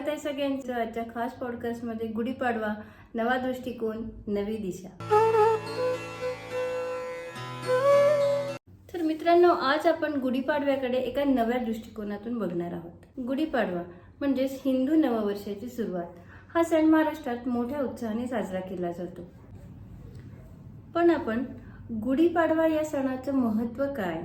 स्वागत आहे सगळ्यांचं आजच्या खास पॉडकास्टमध्ये गुढीपाडवा नवा दृष्टिकोन नवी दिशा. तर मित्रांनो आज आपण गुढीपाडव्याकडे एका नव्या दृष्टिकोनातून बघणार आहोत. गुढीपाडवा म्हणजेच हिंदू नववर्षाची सुरुवात. हा सण महाराष्ट्रात मोठ्या उत्साहाने साजरा केला जातो. पण आपण गुढीपाडवा या सणाचं महत्त्व काय?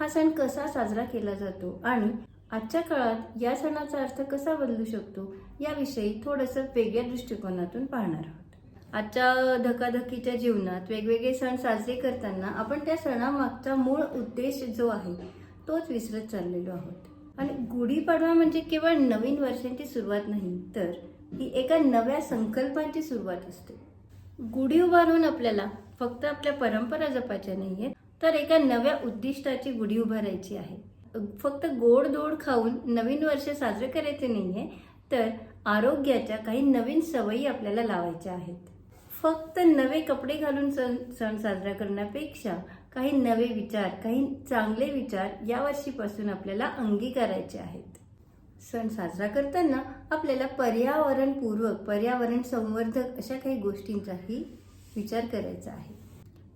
हा सण कसा साजरा केला जातो आणि आजच्या काळात या सणाचा अर्थ कसा बदलू शकतो याविषयी थोडंसं वेगळ्या दृष्टिकोनातून पाहणार आहोत. आजच्या धकाधकीच्या जीवनात वेगवेगळे सण साजरे करताना आपण त्या सणामागचा मूळ उद्देश जो आहे तोच विसरत चाललेलो आहोत. आणि गुढीपाडवा म्हणजे केवळ नवीन वर्षांची सुरुवात नाही तर ही एका नव्या संकल्पांची सुरुवात असते. गुढी उभारून आपल्याला फक्त आपल्या परंपरा जपायच्या नाहीये तर एका नव्या उद्दिष्टाची गुढी उभारायची आहे. फक्त गोड दोड खाऊन नवीन वर्ष साजरे करायचे नाही आहे तर आरोग्याच्या काही नवीन सवयी आपल्याला लावायच्या आहेत. फक्त नवे कपडे घालून सण सण साजरा करण्यापेक्षा काही नवे विचार काही चांगले विचार या वर्षीपासून आपल्याला अंगीकारायचे आहेत. सण साजरा करताना आपल्याला पर्यावरणपूर्वक पर्यावरण संवर्धक अशा काही गोष्टींचाही विचार करायचा आहे.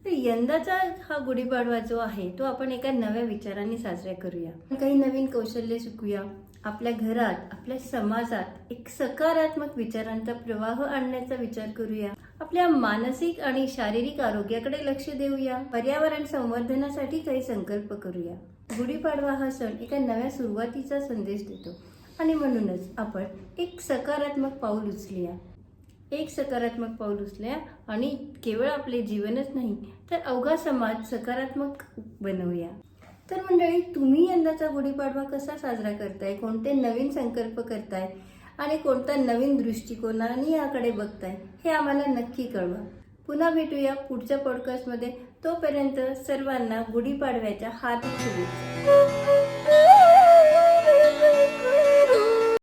तर यंदाचा हा गुढीपाडवा जो आहे तो आपण एका नव्या विचारांनी साजरा करूया. काही नवीन कौशल्य शिकूया. आपल्या घरात आपल्या समाजात एक सकारात्मक विचारांचा प्रवाह आणण्याचा विचार करूया. आपल्या मानसिक आणि शारीरिक आरोग्याकडे लक्ष देऊया. पर्यावरण संवर्धनासाठी काही संकल्प करूया. गुढीपाडवा हा सण एका नव्या सुरुवातीचा संदेश देतो. आणि म्हणूनच आपण एक सकारात्मक पाऊल उचलूया. एक सकारात्मक पाऊल उचलूया आणि केवळ आपले जीवनच नाही तर अवघा समाज सकारात्मक बनवूया. तर मंडळी तुम्ही यंदाचा गुढीपाडवा कसा साजरा करताय? कोणते नवीन संकल्प करताय? आणि कोणता नवीन दृष्टिकोनाने याकडे बघताय हे आम्हाला नक्की कळवा. पुन्हा भेटूया पुढच्या पॉडकास्टमध्ये तोपर्यंत सर्वांना गुढीपाडव्याच्या हार्दिक शुभेच्छा.